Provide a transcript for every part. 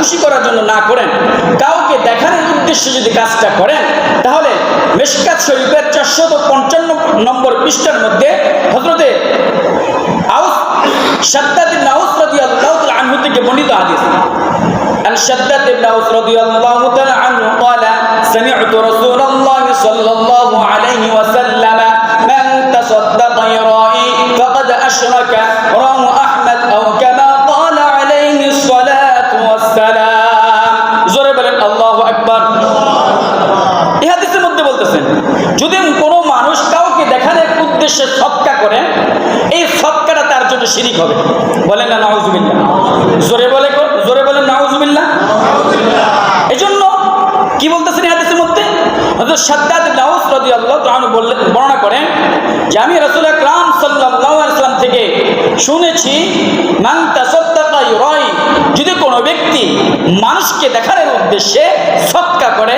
খুশি করার জন্য না করেন কাউকে দেখানোর উদ্দেশ্যে যদি কাজটা করেন তাহলে মেশকাত শরীফের চারশত পঞ্চান্ন নম্বর পৃষ্ঠার মধ্যে হজরতে আউস শাদ্দাদ ইবনে আউস রাদিয়াল্লাহু তাআলা আনহু থেকে বর্ণিত হাদিস عن شداد بن أوس رضي الله تعالى عنه قال سمعت رسول الله صلى الله عليه وسلم من تصدق يرائي فقد أشرك হাদিসের মধ্যে বলতেছেন, যদি কোনো মানুষ কাউকে দেখানোর উদ্দেশ্যে সৎকা করে, এই সৎকাটা তার জন্য শিরিক হবে। বলেন না, নাউজুবিল্লাহ। জোরে বলে জোরে বলেন, নাউজুবিল্লাহ। এই জন্য কি বলতেছেন এই মধ্যে? বর্ণনা করেন যে আমি রাসূল আকরাম সাল্লাম থেকে শুনেছি যদি কোনো ব্যক্তি মানুষকে দেখানোর উদ্দেশ্যে সৎকা করে,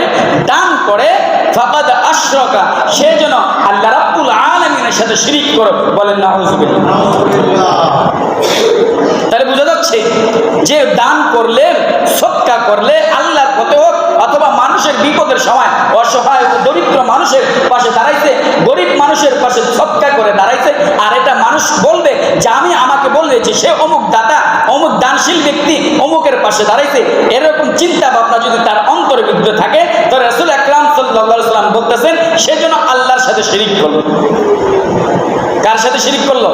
দান করে, ফাকাদ আশরাকা, সে যেন আল্লাহ রাব্বুল আলামিনের সাথে শিরিক করে, বলেন নাউজুবিল্লাহ তাহলে বোঝা যাচ্ছে, যে দান করলে, সৎকা করলে আল্লাহর পথে হোক, অথবা মানুষের বিপদের সময়, অসহায় দরিদ্র মানুষের পাশে দাঁড়াইছে, গরিব মানুষের পাশে সৎকা করে দাঁড়াইছে, আর এটা মানুষ বলবে, যে আমি আমাকে বললে যে সে অমুক দাতা, অমুক দানশীল ব্যক্তি অমুকের পাশে দাঁড়াইছে, এরকম চিন্তা ভাবনা যদি তার অন্তরের ভিতরে থাকে, তো রসুল একরাম সাল্লাহ সাল্লাম বলতেছেন, সে জন্য আল্লাহর সাথে শিরিক করল। কার সাথে শিরিক করল?